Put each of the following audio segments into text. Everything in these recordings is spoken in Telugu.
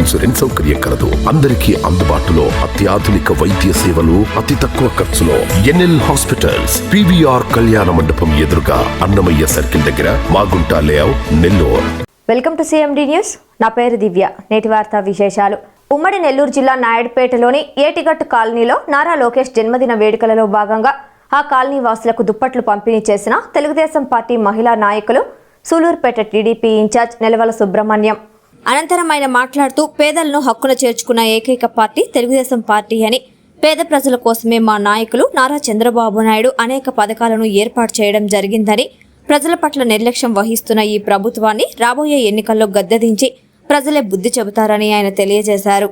ఇన్సూరెన్స్ సౌకర్యం కలదు. అందరికీ అందుబాటులో అత్యాధునిక వైద్య సేవలు అతి తక్కువ ఖర్చులో ఎన్ఎల్ హాస్పిటల్స్ పివిఆర్ కళ్యాణ మండపం ఎదురుగా అన్నమయ్య సర్కిల్ దగ్గర Magunta layout Nellore. Welcome to CMD news. నా పేరు దివ్య. నేటి వార్తా విశేషాలు. ఉమ్మడి నెల్లూరు జిల్లా నాయుడుపేటలోని ఏటిగట్టు కాలనీలో నారా లోకేష్ జన్మదిన వేడుకలలో భాగంగా ఆ కాలనీ వాసులకు దుప్పట్లు పంపిణీ చేసిన తెలుగుదేశం పార్టీ మహిళా నాయకులు సూలూరుపేట టీడీపీ ఇన్ఛార్జ్ నెలవల సుబ్రహ్మణ్యం. అనంతరం ఆయన మాట్లాడుతూ పేదలను హక్కున చేర్చుకున్న ఏకైక పార్టీ తెలుగుదేశం పార్టీ అని. పేద ప్రజల కోసమే మా నాయకులు నారా చంద్రబాబు నాయుడు అనేక పథకాలను ఏర్పాటు చేయడం జరిగిందని ప్రజల పట్ల నిర్లక్ష్యం వహిస్తున్న ఈ ప్రభుత్వాన్ని రాబోయే ఎన్నికల్లో గద్దెదించి ప్రజలే బుద్ధి చెబుతారని ఆయన తెలియజేశారు.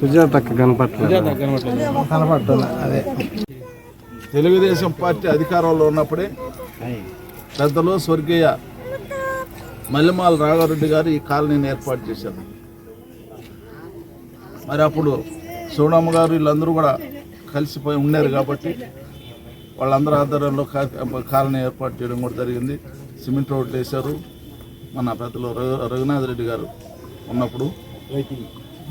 సుజాతక్క కనపట్లేదు కనపడుతుంది అదే. తెలుగుదేశం పార్టీ అధికారంలో ఉన్నప్పుడే పెద్దలు స్వర్గీయ మల్లెమాల రాఘారెడ్డి గారు ఈ కాలనీని ఏర్పాటు చేశారు. మరి అప్పుడు సోనమ్మ గారు వీళ్ళందరూ కూడా కలిసిపోయి ఉన్నారు కాబట్టి వాళ్ళందరూ ఆధ్వర్యంలో కాలనీ ఏర్పాటు చేయడం కూడా జరిగింది. సిమెంట్ రోడ్లు వేశారు. మన పెద్దలు రఘు రఘునాథ్ రెడ్డి గారు ఉన్నప్పుడు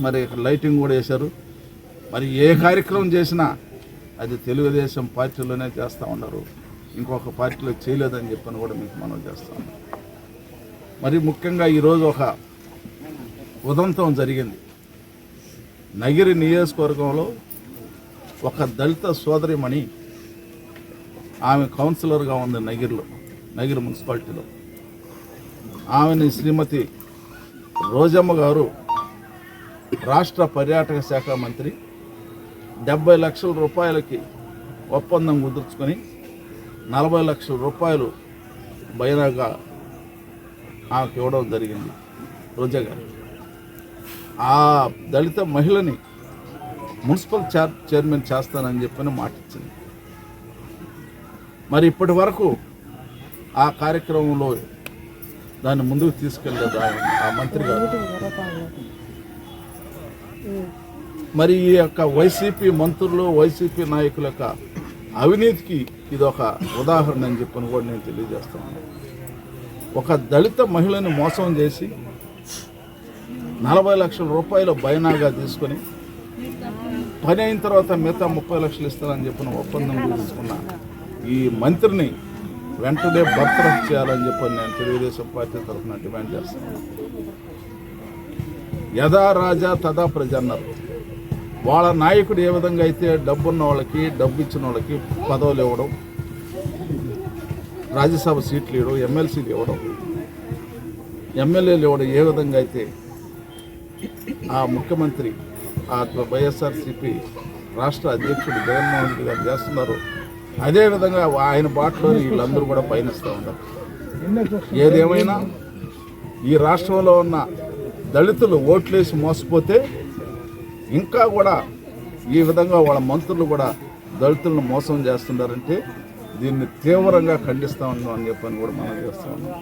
మరి ఇక్కడ లైటింగ్ కూడా వేశారు. మరి ఏ కార్యక్రమం చేసినా అది తెలుగుదేశం పార్టీలోనే చేస్తూ ఉన్నారు. ఇంకొక పార్టీలో చేయలేదని చెప్పని కూడా మీకు మనం చేస్తాం మరి ముఖ్యంగా ఈరోజు ఒక ఉదంతం జరిగింది. నగిరి నియోజకవర్గంలో ఒక దళిత సోదరిమణి ఆమె కౌన్సిలర్గా ఉంది నగిరిలో నగిరి మున్సిపాలిటీలో. ఆమెని శ్రీమతి రోజమ్మ గారు రాష్ట్ర పర్యాటక శాఖ మంత్రి డెబ్బై లక్షల రూపాయలకి ఒప్పందం కుదుర్చుకొని నలభై లక్షల రూపాయలు బైనాగా ఆమెకు ఇవ్వడం జరిగింది రోజా గారు. ఆ దళిత మహిళని మున్సిపల్ చైర్ చైర్మన్ చేస్తానని చెప్పని మాట ఇచ్చింది. మరి ఇప్పటి వరకు ఆ కార్యక్రమంలో దాన్ని ముందుకు తీసుకెళ్ళలేదు ఆ మంత్రి గారు. మరి ఈ యొక్క వైసీపీ మంత్రులు వైసీపీ నాయకుల యొక్క అవినీతికి ఇది ఒక ఉదాహరణ అని చెప్పని కూడా నేను తెలియజేస్తాను ఒక దళిత మహిళని మోసం చేసి నలభై లక్షల రూపాయలు బైనాగా తీసుకొని పని అయిన తర్వాత మిగతా ముప్పై లక్షలు ఇస్తానని చెప్పిన ఒప్పందం తీసుకున్న. ఈ మంత్రిని వెంటనే బర్తరఫ్ చేయాలని చెప్పని నేను తెలుగుదేశం పార్టీ తరఫున డిమాండ్ చేస్తున్నాను యథా రాజా తదా ప్రజ అన్నారు వాళ్ళ నాయకుడు ఏ విధంగా అయితే డబ్బున్న వాళ్ళకి డబ్బు ఇచ్చిన వాళ్ళకి పదవులు ఇవ్వడం రాజ్యసభ సీట్లు ఇవ్వడం ఎమ్మెల్సీలు ఇవ్వడం ఎమ్మెల్యేలు ఇవ్వడం ఏ విధంగా అయితే ఆ ముఖ్యమంత్రి ఆ వైఎస్ఆర్సిపి రాష్ట్ర అధ్యక్షుడు జగన్మోహన్ రెడ్డి గారు చేస్తున్నారు. అదేవిధంగా ఆయన బాటలో వీళ్ళందరూ కూడా పయనిస్తూ ఉన్నారు. ఏదేమైనా ఈ రాష్ట్రంలో ఉన్న దళితులు ఓట్లేసి మోసపోతే ఇంకా కూడా ఈ విధంగా వాళ్ళ మంత్రులు కూడా దళితులను మోసం చేస్తున్నారంటే దీన్ని తీవ్రంగా ఖండిస్తా ఉన్నాం అని చెప్పని కూడా మనం చేస్తా ఉన్నాం.